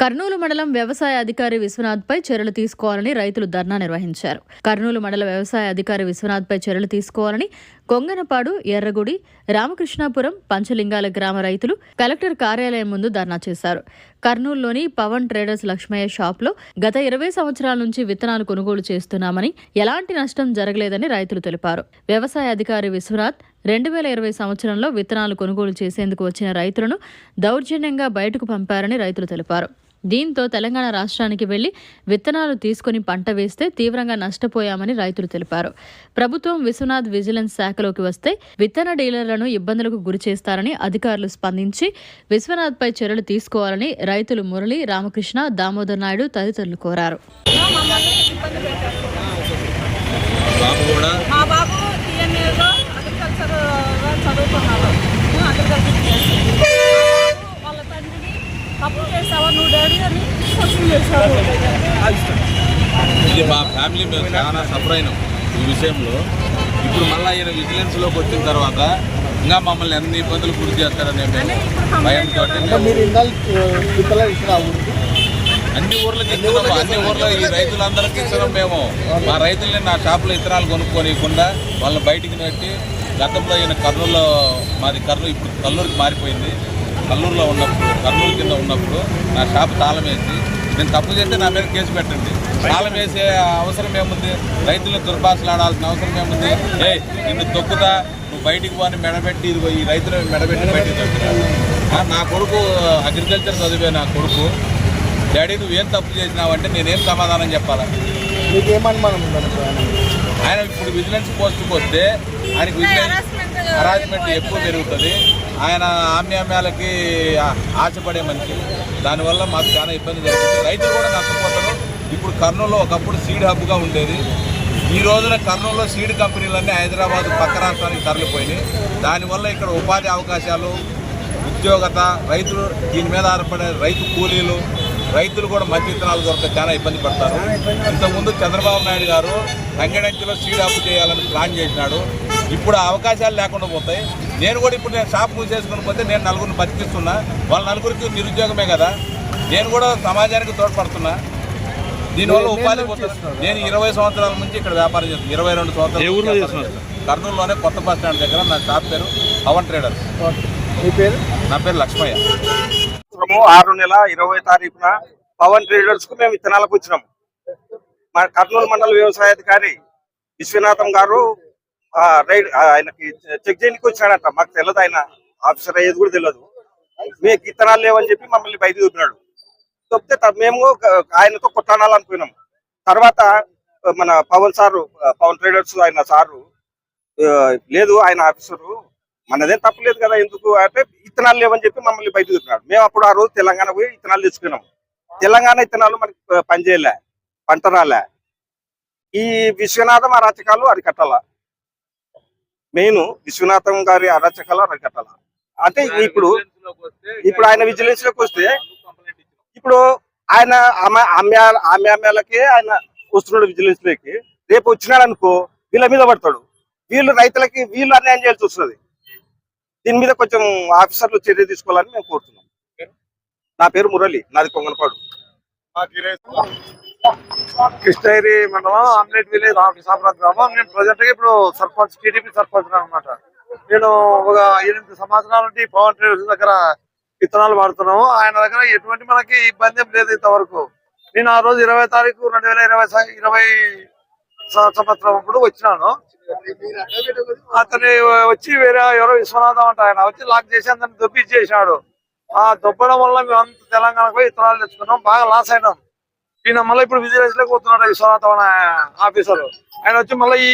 కర్నూలు మండలం వ్యవసాయ అధికారి విశ్వనాథ్పై చర్యలు తీసుకోవాలని రైతులు ధర్నా నిర్వహించారు. కర్నూలు మండల వ్యవసాయ అధికారి విశ్వనాథ్పై చర్యలు తీసుకోవాలని కొంగనపాడు ఎర్రగుడి రామకృష్ణాపురం పంచలింగాల గ్రామ రైతులు కలెక్టర్ కార్యాలయం ముందు ధర్నా చేశారు. కర్నూలులోని పవన్ ట్రేడర్స్ లక్ష్మయ్య షాప్లో గత ఇరవై సంవత్సరాల నుంచి విత్తనాలు కొనుగోలు చేస్తున్నామని ఎలాంటి నష్టం జరగలేదని రైతులు తెలిపారు. వ్యవసాయ అధికారి విశ్వనాథ్ రెండు వేల ఇరవై సంవత్సరంలో విత్తనాలు కొనుగోలు చేసేందుకు వచ్చిన రైతులను దౌర్జన్యంగా బయటకు పంపారని రైతులు తెలిపారు. దీంతో తెలంగాణ రాష్ట్రానికి వెళ్ళి విత్తనాలు తీసుకుని పంట వేస్తే తీవ్రంగా నష్టపోయామని రైతులు తెలిపారు. ప్రభుత్వం విశ్వనాథ్ విజిలెన్స్ శాఖలోకి వస్తే విత్తన డీలర్లను ఇబ్బందులకు గురి చేస్తారని అధికారులు స్పందించి విశ్వనాథ్పై చర్యలు తీసుకోవాలని రైతులు మురళి రామకృష్ణ దామోదర్ నాయుడు తదితరులు కోరారు. బాబు కూడా మా బాబు టీఎన్ఏలో అగ్రికల్చర్ చదువుకున్నాడు అగ్రికల్చర్ చేస్తాడు వాళ్ళ తండ్రిని తప్పు చేసావా? నువ్వు డాడీ అని క్వశ్చన్ చేశారు ఇది మా ఫ్యామిలీ మేము చాలా సఫర్ అయినాం ఈ విషయంలో. ఇప్పుడు మళ్ళీ ఈయన విజిలెన్స్లోకి వచ్చిన తర్వాత ఇంకా మమ్మల్ని ఎన్ని ఇబ్బందులు గురి చేస్తారనే మేము భయంతో అన్ని ఊర్లకి ఇస్తున్నాము అన్ని ఊర్లో ఈ రైతులందరికీ ఇస్తున్నాం మేము. మా రైతుల్ని నా షాపులో ఇత్తనాలు కొనుక్కోనియకుండా వాళ్ళని బయటికి నెట్టి గతంలో ఈయన కర్నూలులో మాది కర్నూలు ఇప్పుడు కల్లూరుకి మారిపోయింది. కల్లూరులో ఉన్నప్పుడు కర్నూలు కింద ఉన్నప్పుడు నా షాపు తాళం వేసి నేను తప్పు చేస్తే నా మీద కేసు పెట్టండి. తాళం వేసే అవసరం ఏముంది? రైతులను దుర్భాషలు ఆడాల్సిన అవసరం ఏముంది? ఏ నిన్ను తొక్కుతా నువ్వు బయటికి పోని మెడబెట్టి ఇదిగో ఈ రైతులు మెడబెట్టి బయటికి తొక్కినాడు ఆ, నా కొడుకు అగ్రికల్చర్ చదివే నా కొడుకు. డాడీ నువ్వేం తప్పు చేసినావంటే నేనేం సమాధానం చెప్పాలా? మీకు ఏమనుమానం ఉందనుకో ఆయన ఇప్పుడు విజిలెన్స్ పోస్ట్కి వస్తే ఆయనకు విజిలెన్స్ హరాస్మెంట్ ఎక్కువ పెరుగుతుంది. ఆయన ఆమ్యామ్యాలకి ఆశపడే మనిషి. దానివల్ల మాకు చాలా ఇబ్బంది జరుగుతుంది. రైతులు కూడా నష్టపోతారు. ఇప్పుడు కర్నూలులో ఒకప్పుడు సీడ్ హబ్గా ఉండేది. ఈ రోజున కర్నూలులో సీడ్ కంపెనీలన్నీ హైదరాబాద్ పక్క రాష్ట్రానికి తరలిపోయినాయి. దానివల్ల ఇక్కడ ఉపాధి అవకాశాలు ఉద్యోగత రైతులు దీని మీద ఆధారపడే రైతు కూలీలు రైతులు కూడా మంచి విత్తనాలు దొరక చాలా ఇబ్బంది పడతారు. ఇంతకుముందు చంద్రబాబు నాయుడు గారు తంగడంచిలో సీడ్ అప్పు చేయాలని ప్లాన్ చేసినాడు. ఇప్పుడు ఆ అవకాశాలు లేకుండా పోతాయి. నేను కూడా ఇప్పుడు నేను షాప్ మూసేసుకుని పోతే నేను నలుగురిని బతికిస్తున్నా. వాళ్ళ నలుగురికి నిరుద్యోగమే కదా. నేను కూడా సమాజానికి తోడ్పడుతున్నా. దీనివల్ల ఉపాధి పోతుంది నేను ఇరవై సంవత్సరాల నుంచి ఇక్కడ వ్యాపారం చేస్తున్నాను ఇరవై రెండు సంవత్సరాలు. కర్నూలులోనే కొత్త బస్ స్టాండ్ దగ్గర నా షాప్ పేరు పవన్ ట్రేడర్స్. మీ పేరు? నా పేరు లక్ష్మయ్య. సంవత్సరము ఆరు నెల ఇరవై తారీఖున పవన్ ట్రేడర్స్కు మేము విత్తనాలకు వచ్చినాము. మా కర్నూలు మండల వ్యవసాయాధికారి విశ్వనాథం గారు రైడ్ ఆయనకి చెక్ చేయడానికి వచ్చినాడంట మాకు తెలియదు ఆయన ఆఫీసర్ అయ్యేది కూడా తెలియదు మీకు ఇత్తనాలు లేవని చెప్పి మమ్మల్ని బయట చూపినాడు చెప్తే మేము ఆయనతో కొట్లాడాలనుకున్నాం. తర్వాత మన పవన్ సారు పవన్ ట్రేడర్స్ ఆయన సారు లేదు ఆయన ఆఫీసరు మనదేం తప్పలేదు కదా ఎందుకు అంటే ఇత్తనాలు లేవని చెప్పి మమ్మల్ని బయట చూపినాడు మేము అప్పుడు ఆ రోజు తెలంగాణ పోయి ఇత్తనాలు తెచ్చుకున్నాం. తెలంగాణ ఇత్తనాలు మనకి పనిచేయలే పంట రాలే. ఈ విశ్వనాథం అరాచకాలు అరికట్టాల? మెయిన్ విశ్వనాథం గారి అరాచకాలు అరికట్టాల అంటే ఇప్పుడు ఇప్పుడు ఆయన విజిలెన్స్లోకి వస్తే ఇప్పుడు ఆయన ఆమె ఆమె ఆమె ఆమెలకే ఆయన వస్తున్నాడు విజిలెన్స్లోకి. రేపు వచ్చినాడు అనుకో వీళ్ళ మీద పడతాడు. వీళ్ళు రైతులకి వీళ్ళు అన్యాయం చేయాల్సి వస్తుంది దీని మీద కొంచెం ఆఫీసర్లు చర్య తీసుకోవాలని మేము కోరుతున్నాం. నా పేరు మురళి నాది పొంగనపాడు కృష్ణగిరి మండలం ఆమ్లెట్ విలేజ్ రామకృష్ణాపురం గ్రామం. నేను ప్రజెంట్గా ఇప్పుడు సర్పంచ్ టీడీపీ సర్పంచ్ అనమాట నేను ఒక ఎనిమిది సంవత్సరాల నుండి పవన్ ట్రేడర్స్ దగ్గర విత్తనాలు వాడుతున్నాము. ఆయన దగ్గర ఎటువంటి మనకి ఇబ్బంది లేదు ఇంతవరకు. నేను ఆ రోజు ఇరవై తారీఖు రెండు వేల ఇరవై ఇరవై సంవత్సరం అప్పుడు వచ్చినాను. అతని వచ్చి వేరే ఎవరో విశ్వనాథం అంట ఆయన. వచ్చి లాక్ చేసి అందరిని దొబ్బిచ్చేసినాడు ఆ దొబ్బడం వల్ల మేము అంత తెలంగాణకు పోయి విత్తనాలు తెచ్చుకున్నాం. బాగా లాస్ అయినాం. ఈయన మళ్ళీ ఇప్పుడు విజిలెన్స్లోకి పోతున్నాడు విశ్వనాథం ఆఫీసర్. ఆయన వచ్చి మళ్ళీ ఈ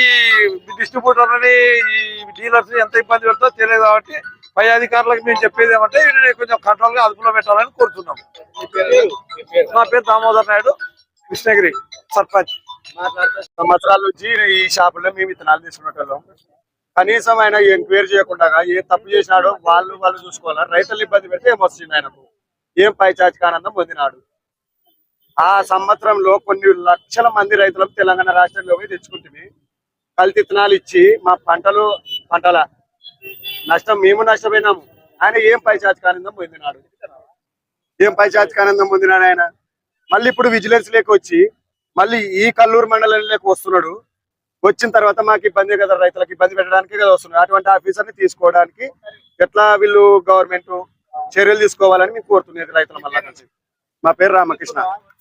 డిస్ట్రిబ్యూటర్ అని ఈ డీలర్స్ ఎంత ఇబ్బంది పెడతారో తెలియదు కాబట్టి పై అధికారులకు మేము చెప్పేది ఏమంటే ఈయనని కొంచెం కంట్రోల్గా అదుపులో పెట్టాలని కోరుతున్నాం. నా పేరు దామోదర్ నాయుడు కృష్ణగిరి సర్పంచ్. సంవత్సరాల నుంచి ఈ షాపులో మేము విత్తనాలు తీసుకునేటోళ్ళం. కనీసం ఆయన ఎంక్వైరీ చేయకుండా ఏ తప్పు చేసినాడో వాళ్ళు వాళ్ళు చూసుకోవాలి. రైతులు ఇబ్బంది పెడితే ఏమొస్తుంది ఆయనకు? ఏం పైచాచిక ఆనందం పొందినాడు? ఆ సంవత్సరంలో కొన్ని లక్షల మంది రైతులకు తెలంగాణ రాష్ట్రంలో పోయి తెచ్చుకుంటుంది కల్తీ విత్తనాలు ఇచ్చి మా పంటలు పంటల నష్టం మేము నష్టపోయినాము. ఆయన ఏం పైచాచిక ఆనందం పొందినాడు? ఏం పైచాచిక ఆనందం పొందినాడు ఆయన? మళ్ళీ ఇప్పుడు విజిలెన్స్ లేక వచ్చి మళ్ళీ ఈ కల్లూరు మండలంలోకి వస్తున్నాడు. వచ్చిన తర్వాత మాకు ఇబ్బంది కదా రైతులకు ఇబ్బంది పెట్టడానికి కదా వస్తున్నాడు. అటువంటి ఆఫీసర్ని తీసుకోవడానికి ఎట్లా వీళ్ళు గవర్నమెంట్ చర్యలు తీసుకోవాలని మేము కోరుతున్నది రైతుల మళ్ళా కలిసి. మా పేరు రామకృష్ణ.